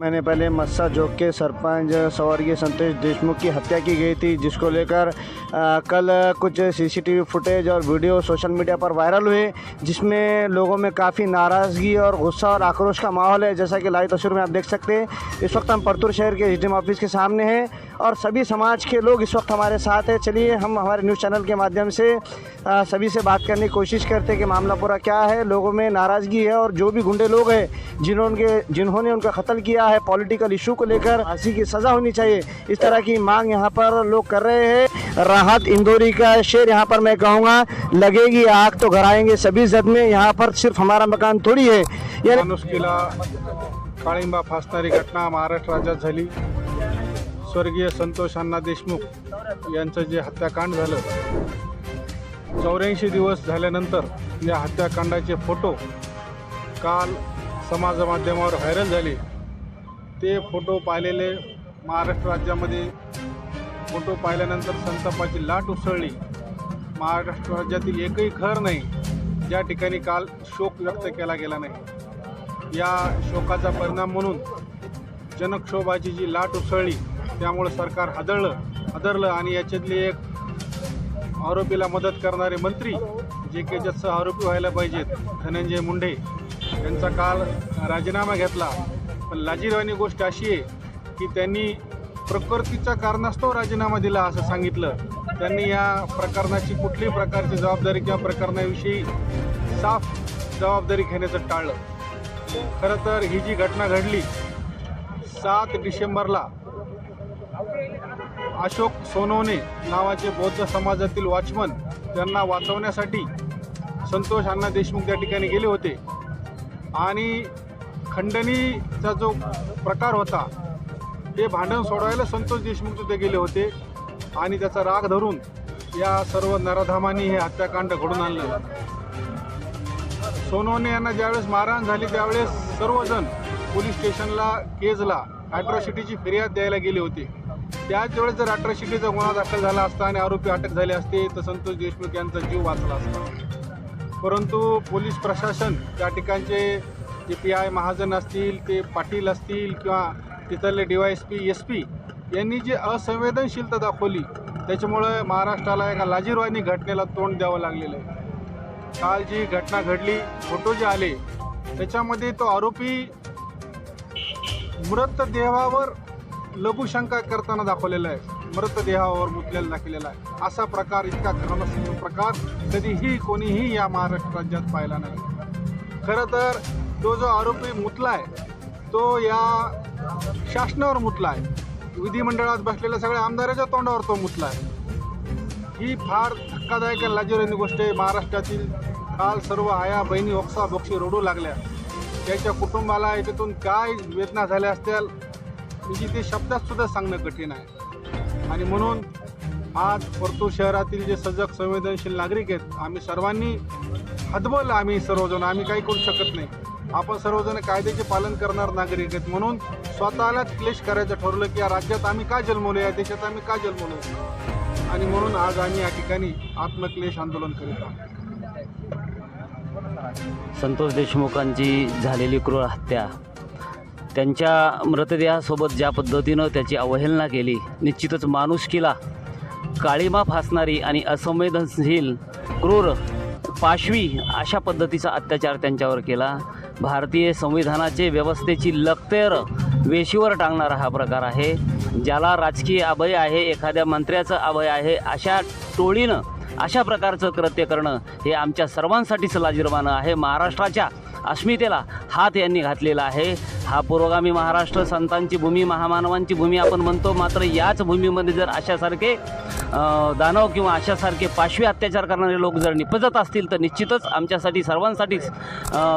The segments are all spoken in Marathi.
मैंने पहले मस्सा जोक के सरपंच स्वर्गीय संतोष देशमुख की हत्या की गई थी, जिसको लेकर कल कुछ सीसीटीवी फुटेज और वीडियो सोशल मीडिया पर वायरल हुए, जिसमें लोगों में काफ़ी नाराज़गी और गुस्सा और आक्रोश का माहौल है। जैसा कि लाइव तस्वीर में आप देख सकते हैं, इस वक्त हम परतूर शहर के एच ऑफ़िस के सामने हैं। और सभी समाज के लोग इस वक्त हमारे साथ हैं। चलिए हम हमारे न्यूज़ चैनल के माध्यम से अ, सभी से बात करने की कोशिश करते हैं कि मामला पूरा क्या है। लोगों में नाराज़गी है और जो भी गुंडे लोग हैं जिन्होंने जिन्होंने उनका कत्ल किया है पॉलिटिकल इशू को लेकर फांसी की सज़ा होनी चाहिए। इस तरह की मांग यहाँ पर लोग कर रहे हैं। राहत इंदौरी का शेर यहाँ पर मैं कहूँगा लगेगी आग तो घर आएँगे सभी जद में। यहाँ पर सिर्फ़ हमारा मकान थोड़ी है। यानी घटना महाराष्ट्र राज्यात झाली। स्वर्गीय संतोष अण्णा देशमुख यांचं जे हत्याकांड झालं चौऱ्याऐंशी दिवस झाल्यानंतर या हत्याकांडाचे फोटो काल समाज माध्यमावर व्हायरल झाले. ते फोटो पाहिलेले महाराष्ट्र राज्यामध्ये फोटो पाहिल्यानंतर संतापाची लाट उसळली. महाराष्ट्र राज्यातील एकही घर नाही ज्या ठिकाणी काल शोक व्यक्त केला गेला नाही. या शोकाचा परिणाम म्हणून जनक्षोभाची जी लाट उसळली त्यामुळं सरकार हादळलं हादरलं आणि याच्यातली एक आरोपीला मदत करणारे मंत्री जे की ज्याचं आरोपी व्हायला पाहिजेत धनंजय मुंडे यांचा काल राजीनामा घेतला. पण लाजीरवाणी गोष्ट अशी आहे की त्यांनी प्रकृतीचा कारणास्तव राजीनामा दिला असं सांगितलं. त्यांनी या प्रकरणाची कुठल्याही प्रकारची जबाबदारी किंवा प्रकरणाविषयी साफ जबाबदारी घेण्याचं टाळलं. खरं तर ही जी घटना घडली सात डिसेंबरला अशोक सोनवणे नावाचे बौद्ध समाजातील वॉचमन त्यांना वाचवण्यासाठी संतोष अण्णा देशमुख त्या ठिकाणी गेले होते. आणि खंडणीचा जो प्रकार होता ते भांडण सोडवायला संतोष देशमुख तिथे गेले होते आणि त्याचा राग धरून या सर्व नराधामांनी हे हत्याकांड घडून आणलं. सोनवणे यांना ज्यावेळेस मारहाण झाली त्यावेळेस सर्वजण पोलीस स्टेशनला केजला ॲट्रॉसिटीची फिर्याद द्यायला गेले होते. त्याच वेळेस जर अॅट्रॉसिटीचा गुन्हा दाखल झाला असता आणि आरोपी अटक झाले असते तर संतोष देशमुख यांचा जीव वाचला असता. परंतु पोलीस प्रशासन त्या ठिकाणचे जे पी आय महाजन असतील ते पाटील असतील किंवा तिथले D Y S P S P यांनी जी असंवेदनशीलता दाखवली त्याच्यामुळं महाराष्ट्राला एका लाजीरवाणी घटनेला तोंड द्यावं लागलेलं आहे. काल जी घटना घडली फोटो जे आले त्याच्यामध्ये तो आरोपी मृतदेहावर लघुशंका करताना दाखवलेला आहे. मृतदेहावर मुतलेला दाखवलेला आहे. असा प्रकार इतका घृणास्पद प्रकार कधीही कोणीही या महाराष्ट्र राज्यात पाहिला नाही. खरं तर तो जो आरोपी मुतला आहे तो या शासनावर मुतला आहे विधिमंडळात बसलेल्या सगळ्या आमदाराच्या तोंडावर तो मुतला आहे ही फार धक्कादायक लाजीरणी गोष्ट आहे. महाराष्ट्रातील काल सर्व आया बहिणी ओक्सा बोक्षी रडू लागल्या. त्याच्या कुटुंबाला याच्यातून काय वेदना झाल्या असतील. म्हणजे ते शब्दात सुद्धा सांगणं कठीण आहे. आणि म्हणून आज परतूर शहरातील जे सजग संवेदनशील नागरिक आहेत आम्ही सर्वांनी हदबल आम्ही सर्वजण आम्ही काही करू शकत नाही. आपण सर्वजण कायद्याचे पालन करणार नागरिक आहेत. म्हणून स्वतःला क्लेश करायचं ठरवलं की या राज्यात आम्ही का जन्मलो या देशात आम्ही का जन्मलो? आणि म्हणून आज आम्ही या ठिकाणी आत्मक्लेश आंदोलन करीत आहोत. संतोष देशमुखांची झालेली क्रूर हत्या त्यांच्या मृतदेहासोबत ज्या पद्धतीनं त्याची अवहेलना केली निश्चितच माणुसकीला काळीमा फासणारी आणि असंवेदनशील क्रूर पाशवी अशा पद्धतीचा अत्याचार त्यांच्यावर केला. भारतीय संविधानाचे व्यवस्थेची लखतेर वेशीवर टांगणारा हा प्रकार आहे. ज्याला राजकीय अभय आहे एखाद्या मंत्र्याचं अभय आहे अशा टोळीनं अशा प्रकारचं कृत्य करणं हे आमच्या सर्वांसाठीच लाजिरवाणं आहे. महाराष्ट्राच्या अस्मितेला हात यांनी घातलेला आहे. हा पुरोगामी महाराष्ट्र संतांची भूमी महामानवांची भूमी आपण म्हणतो. मात्र याच भूमीमध्ये जर अशासारखे दानव किंवा अशासारखे पाशवी अत्याचार करणारे लोक जर निपजत असतील तर निश्चितच आमच्यासाठी सर्वांसाठीच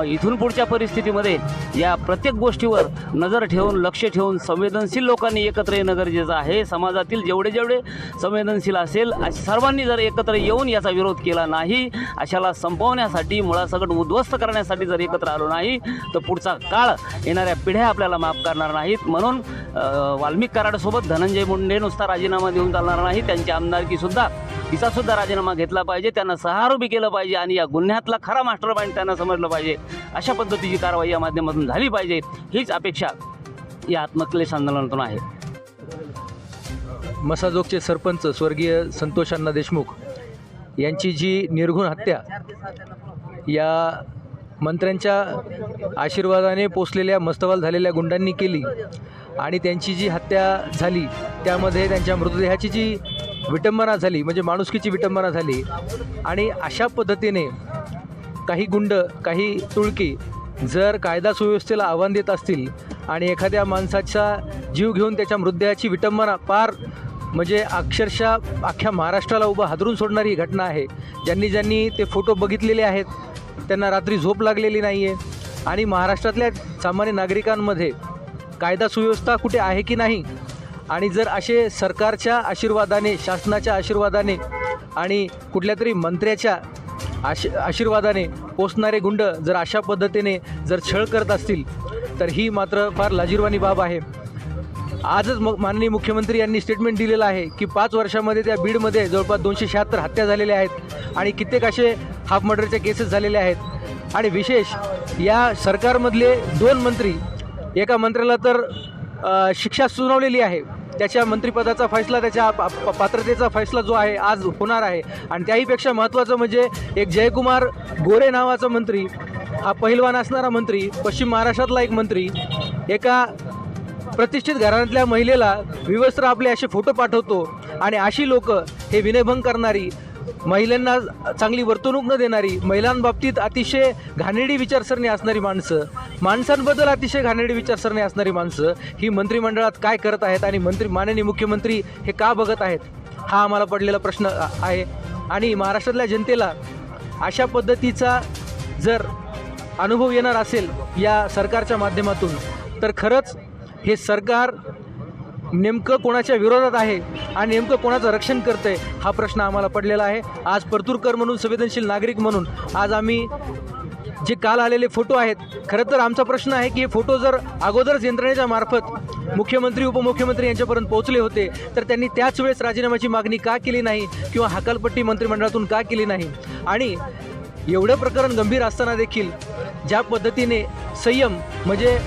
इथून पुढच्या परिस्थितीमध्ये या प्रत्येक गोष्टीवर नजर ठेवून लक्ष ठेवून संवेदनशील लोकांनी एकत्र येणं गरजेचं आहे. समाजातील जेवढे जेवढे संवेदनशील असेल अशा सर्वांनी जर एकत्र येऊन याचा विरोध केला नाही अशाला संपवण्यासाठी मुळासकट उद्ध्वस्त करण्यासाठी जर एकत्र आलो नाही तर पुढचा काळ येणाऱ्या पिढ्या आपल्याला माफ करणार नाहीत. म्हणून वाल्मिक कराडसोबत धनंजय मुंडे नुसता राजीनामा देऊन चालणार नाही. त्यांची आमदारकीसुद्धा तिचासुद्धा राजीनामा घेतला पाहिजे. त्यांना सहारोपी केलं पाहिजे आणि या गुन्ह्यातला खरा मास्टर माइंड त्यांना समजलं पाहिजे. अशा पद्धतीची कारवाई या माध्यमातून झाली पाहिजे. हीच अपेक्षा या आत्मक्लेश आंदोलनातून आहे. मसाजोगचे सरपंच स्वर्गीय संतोषांना देशमुख यांची जी निर्घुण हत्या या मंत्र्यांच्या आशीर्वादाने पोचलेल्या मस्तवाल झालेल्या गुंडांनी केली आणि त्यांची जी हत्या झाली त्यामध्ये त्यांच्या मृतदेहाची जी विटंबना झाली म्हणजे माणुसकीची विटंबना झाली आणि अशा पद्धतीने काही गुंड काही तुळकी जर कायदा सुव्यवस्थेला आव्हान देत असतील आणि एखाद्या माणसाचा जीव घेऊन त्याच्या मृतदेहाची विटंबना पार म्हणजे अक्षरशः अख्ख्या महाराष्ट्राला उभं हादरून सोडणारी ही घटना आहे. ज्यांनी ज्यांनी ते फोटो बघितलेले आहेत त्यांना रात्री झोप लागलेली नाही आहे आणि महाराष्ट्रातल्या सामान्य नागरिकांमध्ये कायदा सुव्यवस्था कुठे आहे की नाही? आणि जर असे सरकारच्या आशीर्वादाने शासनाच्या आशीर्वादाने आणि कुठल्या तरी मंत्र्याच्या आशी आशीर्वादाने पोचणारे गुंड जर अशा पद्धतीने जर छळ करत असतील तर ही मात्र फार लाजीरवाणी बाब आहे. आजच मग माननीय मुख्यमंत्री यांनी स्टेटमेंट दिलेलं आहे की पाच वर्षामध्ये त्या बीडमध्ये जवळपास दोनशे शहात्तर हत्या झालेल्या आहेत आणि कित्येक असे हाफ मर्डरच्या केसेस झालेले आहेत. आणि विशेष या सरकारमधले दोन मंत्री एका मंत्र्याला तर शिक्षा सुनावलेली आहे. त्याच्या मंत्रिपदाचा फैसला त्याच्या पा- पात्रतेचा फैसला जो आहे आज होणार आहे. आणि त्याहीपेक्षा महत्त्वाचं म्हणजे एक जयकुमार गोरे नावाचा मंत्री हा पहिलवान असणारा मंत्री पश्चिम महाराष्ट्रातला एक मंत्री एका प्रतिष्ठित घराण्यातल्या महिलेला विवस्त्र आपले असे फोटो पाठवतो आणि अशी लोक हे विनयभंग करणारी महिलांना चांगली वर्तणूक न देणारी महिलांबाबतीत अतिशय घाणेरडी विचारसरणी असणारी माणसं माणसांबद्दल अतिशय घाणेरडी विचारसरणी असणारी माणसं ही मंत्रिमंडळात काय करत आहेत आणि मंत्री माननीय मुख्यमंत्री हे का बघत आहेत? हा आम्हाला पडलेला प्रश्न आहे. आणि महाराष्ट्रातल्या जनतेला अशा पद्धतीचा जर अनुभव येणार असेल या सरकारच्या माध्यमातून तर खरंच हे सरकार नेमकं कोणाच्या विरोधात आहे आणि नेमकं कोणाचं रक्षण करतंय हा प्रश्न आम्हाला पडलेला आहे. आज परतूरकर म्हणून संवेदनशील नागरिक म्हणून आज आम्ही जे काल आलेले फोटो आहेत खरं तर आमचा प्रश्न आहे की हे फोटो जर अगोदरच यंत्रणेच्या मार्फत मुख्यमंत्री उपमुख्यमंत्री यांच्यापर्यंत पोहोचले होते तर त्यांनी त्याच वेळेस राजीनाम्याची मागणी का केली नाही किंवा हकालपट्टी मंत्रिमंडळातून का केली नाही? आणि एवढं प्रकरण गंभीर असताना देखील ज्या पद्धतीने संयम म्हणजे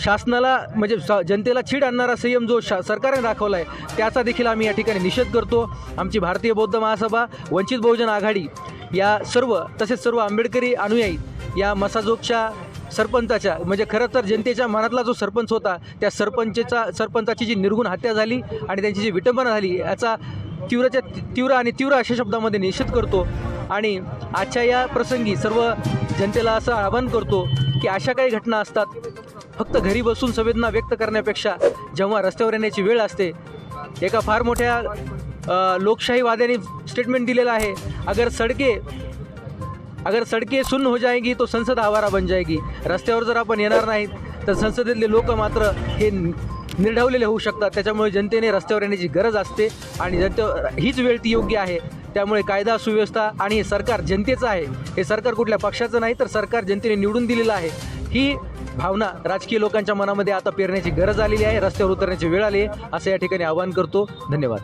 शासनाला म्हणजे स- जनतेला छीड आणणारा संयम जो शा सरकारने दाखवला आहे त्याचा देखील आम्ही या ठिकाणी निषेध करतो. आमची भारतीय बौद्ध महासभा वंचित बहुजन आघाडी या सर्व तसेच सर्व आंबेडकरी अनुयायी या मसाजोगच्या सरपंचाच्या म्हणजे खरं तर जनतेच्या मनातला जो सरपंच होता त्या सरपंचेचा सरपंचाची जी निर्गुण हत्या झाली आणि त्यांची जी विटंबना झाली याचा तीव्रच्या तीव्र आणि तीव्र अशा शब्दामध्ये निषेध करतो. आणि आजच्या या प्रसंगी सर्व जनतेला असं आवाहन करतो की अशा काही घटना असतात फक्त घरी बसून संवेदना व्यक्त करण्यापेक्षा जेव्हा रस्त्यावर येण्याची वेळ असते एका फार मोठ्या लोकशाहीवाद्याने स्टेटमेंट दिलेलं आहे अगर सडके अगर सडके सुन्न हो जाएगी तो संसद आवारा बन जाएगी. रस्त्यावर जर आपण येणार नाहीत तर संसदेतले लोक मात्र हे निर्ढवलेले होऊ शकतात. त्याच्यामुळे जनतेने रस्त्यावर येण्याची गरज असते आणि जनते हीच वेळ ती योग्य आहे. त्यामुळे कायदा सुव्यवस्था आणि हे सरकार जनतेचं आहे. हे सरकार कुठल्या पक्षाचं नाही तर सरकार जनतेने निवडून दिलेलं आहे. ही भावना राजकीय लोकांच्या मनामध्ये आता पेरण्याची गरज आलेली आहे रस्त्यावर उतरण्याची वेळ आली आहे असं या ठिकाणी आवाहन करतो. धन्यवाद.